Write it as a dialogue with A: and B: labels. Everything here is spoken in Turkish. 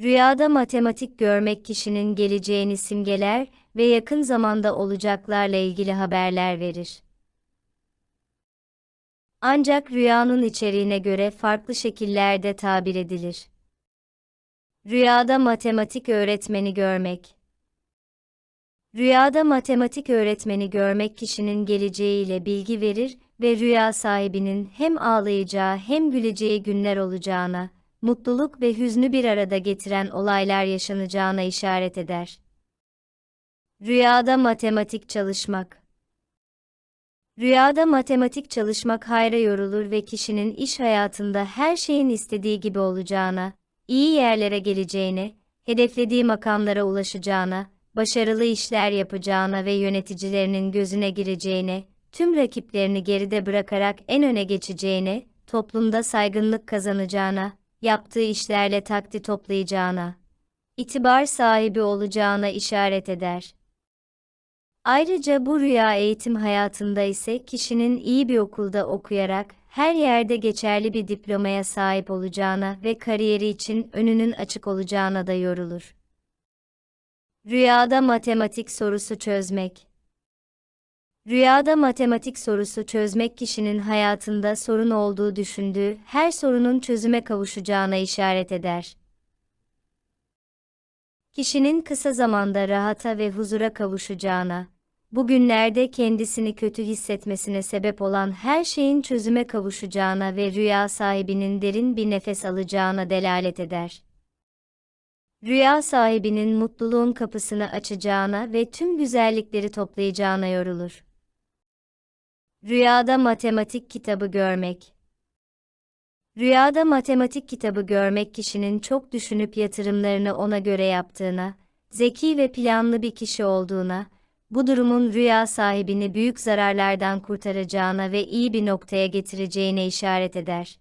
A: Rüyada matematik görmek kişinin geleceğini simgeler ve yakın zamanda olacaklarla ilgili haberler verir. Ancak rüyanın içeriğine göre farklı şekillerde tabir edilir. Rüyada matematik öğretmeni görmek. Rüyada matematik öğretmeni görmek kişinin geleceğiyle bilgi verir ve rüya sahibinin hem ağlayacağı hem güleceği günler olacağına, mutluluk ve hüznü bir arada getiren olaylar yaşanacağına işaret eder. Rüyada matematik çalışmak Rüyada matematik çalışmak hayra yorulur ve kişinin iş hayatında her şeyin istediği gibi olacağına, iyi yerlere geleceğine, hedeflediği makamlara ulaşacağına, başarılı işler yapacağına ve yöneticilerinin gözüne gireceğine, tüm rakiplerini geride bırakarak en öne geçeceğine, toplumda saygınlık kazanacağına, yaptığı işlerle takdir toplayacağına, itibar sahibi olacağına işaret eder. Ayrıca bu rüya eğitim hayatında ise kişinin iyi bir okulda okuyarak her yerde geçerli bir diplomaya sahip olacağına ve kariyeri için önünün açık olacağına da yorulur. Rüyada matematik sorusu çözmek Rüyada matematik sorusu çözmek kişinin hayatında sorun olduğu düşündüğü her sorunun çözüme kavuşacağına işaret eder. Kişinin kısa zamanda rahata ve huzura kavuşacağına, bugünlerde kendisini kötü hissetmesine sebep olan her şeyin çözüme kavuşacağına ve rüya sahibinin derin bir nefes alacağına delalet eder. Rüya sahibinin mutluluğun kapısını açacağına ve tüm güzellikleri toplayacağına yorulur. Rüyada matematik kitabı görmek. Rüyada matematik kitabı görmek kişinin çok düşünüp yatırımlarını ona göre yaptığına, zeki ve planlı bir kişi olduğuna, bu durumun rüya sahibini büyük zararlardan kurtaracağına ve iyi bir noktaya getireceğine işaret eder.